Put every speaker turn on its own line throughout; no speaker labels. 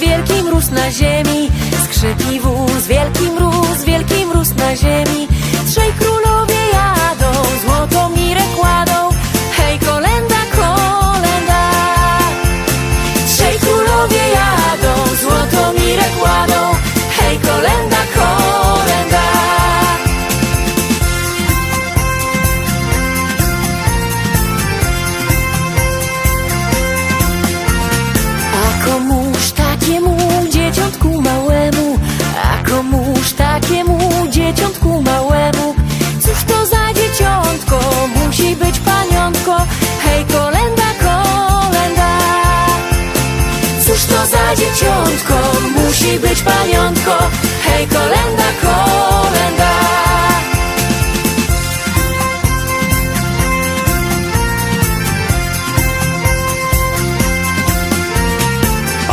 wielki mróz na ziemi. Skrzypi wóz, wielki mróz, wielki mróz na ziemi.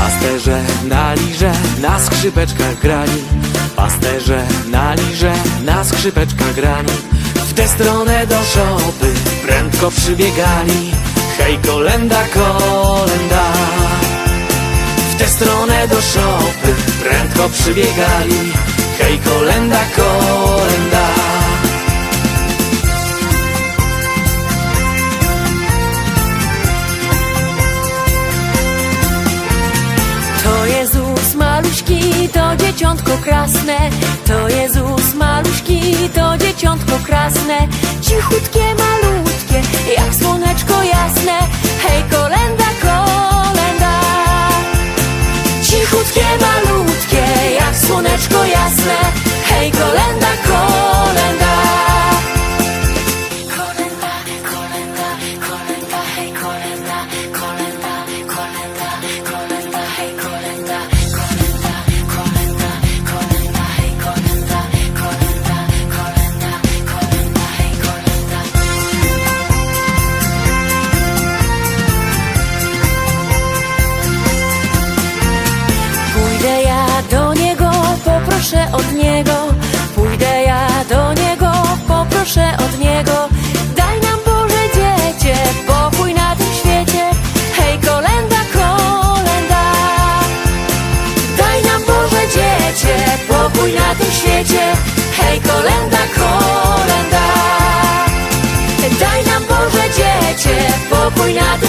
Pasterze na lirze, na skrzypeczkach grali Pasterze na lirze, na skrzypeczkach grali W tę stronę do szopy prędko przybiegali. Hej kolenda, kolenda. W tę stronę do szopy prędko przybiegali. Hej kolenda, kolenda
dzieciątko krasne. To Jezus poproszę od niego. Pójdę ja do niego, poproszę od niego. Daj nam Boże dziecię, pokój na tym świecie. Hej, kolenda, kolenda. Daj nam Boże dziecię, pokój na tym świecie. Hej, kolenda, kolenda. Daj nam Boże dziecię, pokój na tym świecie.